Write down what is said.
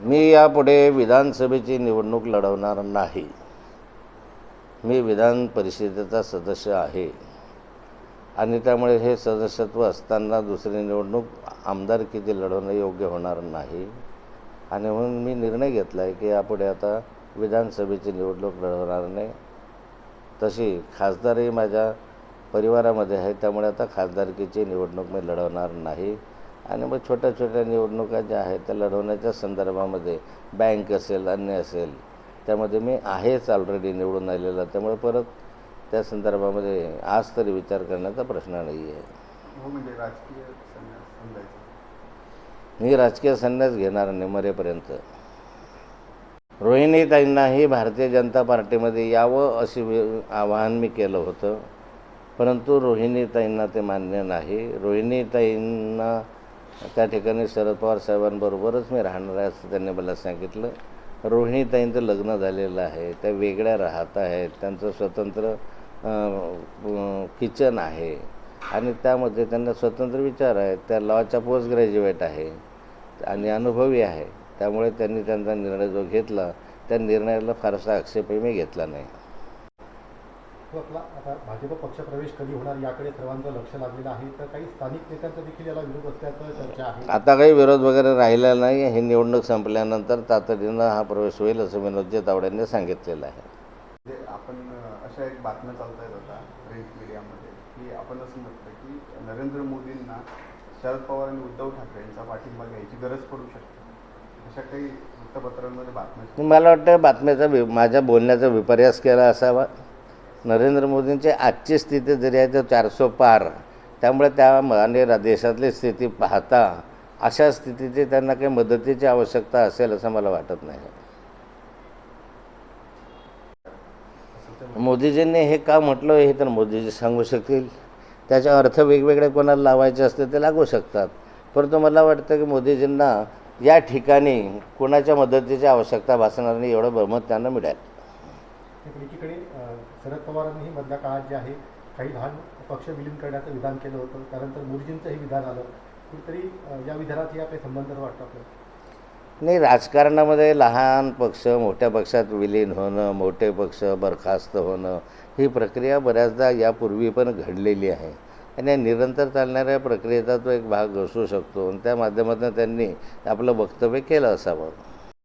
मी यापुढे विधानसभेची निवडणूक लढवणार नाही. मी विधान परिषदेचा सदस्य आहे. आणि त्यामुळे हे सदस्यत्व असताना दुसरी निवडणूक आमदारकीची लढवणं योग्य होणार नाही. आणि म्हणून मी निर्णय घेतला आहे की यापुढे आता विधानसभेची निवडणूक लढवणार नाही. तशी खासदारही माझ्या परिवारामध्ये आहे त्यामुळे आता खासदारकीची निवडणूक मी लढवणार नाही. आणि मग छोट्या छोट्या निवडणुका ज्या आहेत त्या लढवण्याच्या संदर्भामध्ये बँक असेल अन्य असेल त्यामध्ये मी आहेच ऑलरेडी निवडून आलेला. त्यामुळे परत त्या संदर्भामध्ये आज तरी विचार करण्याचा प्रश्न नाही आहे हो म्हणजे राजकीय संन्यास समजायचं. मी राजकीय संन्यास घेणार नाही मरेपर्यंत रोहिणीताईंनाही भारतीय जनता पार्टीमध्ये यावं असे आवाहन मी केलं होतं. परंतु रोहिणीताईंना ते मान्य नाही. रोहिणीताईंना त्या ठिकाणी शरद पवार साहेबांबरोबरच मी राहणार आहे असं त्यांनी मला सांगितलं. रोहिणीताईंचं लग्न झालेलं आहे त्या वेगळ्या राहत आहेत त्यांचं स्वतंत्र किचन आहे आणि त्यामध्ये त्यांना स्वतंत्र विचार आहेत. त्या लॉच्या पोस्ट ग्रॅज्युएट आहे आणि अनुभवी आहे. त्यामुळे त्यांनी त्यांचा निर्णय जो घेतला त्या निर्णयाला फारसा आक्षेपही मी घेतला नाही. आपला आता भाजप पक्षप्रवेश कधी होणार याकडे सर्वांचं लक्ष लागलेलं आहे. तर काही स्थानिक नेत्यांचा देखील याला विरोध असल्याचं चर्चा आहे. आता काही विरोध वगैरे राहिला नाही. ही निवडणूक संपल्यानंतर तातडीनं हा प्रवेश होईल असं विनोदजी तावडेंनी सांगितलेलं आहे. म्हणजे आपण अशा एक बातम्या चालत आहेत आता प्रिंट मीडियामध्ये की आपण असं म्हटलं की नरेंद्र मोदींना शरद पवार आणि उद्धव ठाकरे यांचा पाठिंबा घ्यायची गरज पडू शकते. अशा काही वृत्तपत्रांमध्ये बातम्या मला वाटतं बातम्याचा वि माझ्या बोलण्याचा विपर्यास केला असावा. नरेंद्र मोदींची आजची स्थिती जरी आहे तर चारसो पार. त्यामुळे त्या आणि देशातली स्थिती पाहता अशा स्थितीची त्यांना काही मदतीची आवश्यकता असेल असं मला वाटत नाही. मोदीजींनी हे का म्हटलं हे तर मोदीजी सांगू शकतील. त्याचे अर्थ वेगवेगळे कोणाला लावायचे असते ते लागू शकतात. परंतु मला वाटतं की मोदीजींना या ठिकाणी कोणाच्या मदतीची आवश्यकता भासणार नाही एवढं बहुमत त्यांना मिळेल. एकीकडे शरद पवारांनीही मधल्या काळात जे आहे काही लहान पक्ष विलीन करण्याचं विधान केलं होतं. त्यानंतर मोदीजींचंही विधान आलं. कुठेतरी या विधानात या काही संबंध वाटतं आपल्याला? नाही राजकारणामध्ये लहान पक्ष मोठ्या पक्षात विलीन होणं मोठे पक्ष बरखास्त होणं ही प्रक्रिया बऱ्याचदा यापूर्वी पण घडलेली आहे. आणि या निरंतर चालणाऱ्या प्रक्रियेचा तो एक भाग असू शकतो. आणि त्या माध्यमातून त्यांनी आपलं वक्तव्य केलं असावं.